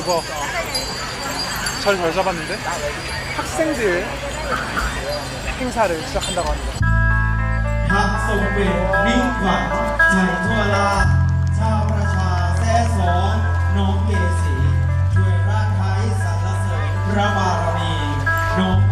뭐, 대박 잘 잘 잡았는데? 학생들 행사를 시작한다고 합니다. 학성배 민관. 잘 돌아 차프라차세손 농계시 죄라카이 살라스 브라바라니 농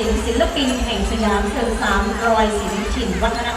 ยองค์ศิลปินแห่งสยามเชิงสามรอยศิลป์ถิ่นวัฒน